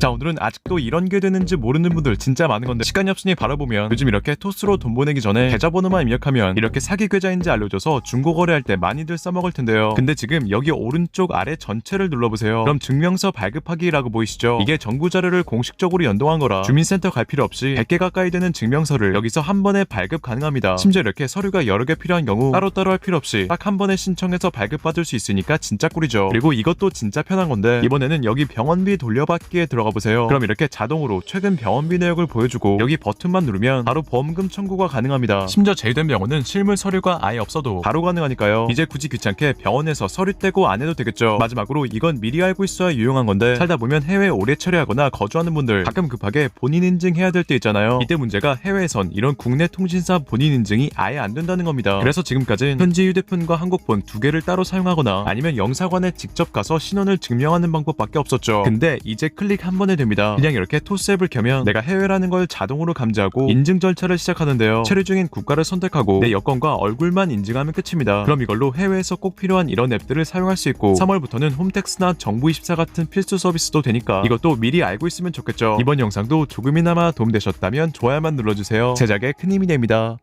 자 오늘은 아직도 이런 게 되는지 모르는 분들 진짜 많은 건데 시간이 없으니 바라보면 요즘 이렇게 토스로 돈 보내기 전에 계좌번호만 입력하면 이렇게 사기 계좌인지 알려줘서 중고 거래할 때 많이들 써먹을 텐데요. 근데 지금 여기 오른쪽 아래 전체를 눌러보세요. 그럼 증명서 발급하기라고 보이시죠? 이게 정부 자료를 공식적으로 연동한 거라 주민센터 갈 필요 없이 100개 가까이 되는 증명서를 여기서 한 번에 발급 가능합니다. 심지어 이렇게 서류가 여러 개 필요한 경우 따로따로 할 필요 없이 딱 한 번에 신청해서 발급받을 수 있으니까 진짜 꿀이죠. 그리고 이것도 진짜 편한 건데 이번에는 여기 병원비 돌려받기에 들어가 보세요. 그럼 이렇게 자동으로 최근 병원비 내역을 보여주고 여기 버튼만 누르면 바로 보험금 청구가 가능합니다. 심지어 제휴된 병원은 실물 서류가 아예 없어도 바로 가능하니까요. 이제 굳이 귀찮게 병원에서 서류 떼고 안 해도 되겠죠. 마지막으로 이건 미리 알고 있어야 유용한 건데 살다 보면 해외 오래 처리하거나 거주하는 분들 가끔 급하게 본인 인증해야 될 때 있잖아요. 이때 문제가 해외에선 이런 국내 통신사 본인 인증이 아예 안 된다는 겁니다. 그래서 지금까지 현지 휴대폰과 한국폰 두 개를 따로 사용하거나 아니면 영사관에 직접 가서 신원을 증명하는 방법밖에 없었죠. 근데 이제 클릭 한 번에 됩니다. 그냥 이렇게 토스 앱을 켜면 내가 해외라는 걸 자동으로 감지하고 인증 절차를 시작하는데요. 체류 중인 국가를 선택하고 내 여권과 얼굴만 인증하면 끝입니다. 그럼 이걸로 해외에서 꼭 필요한 이런 앱들을 사용할 수 있고 3월부터는 홈택스나 정부24 같은 필수 서비스도 되니까 이것도 미리 알고 있으면 좋겠죠. 이번 영상도 조금이나마 도움되셨다면 좋아요만 눌러주세요. 제작에 큰 힘이 됩니다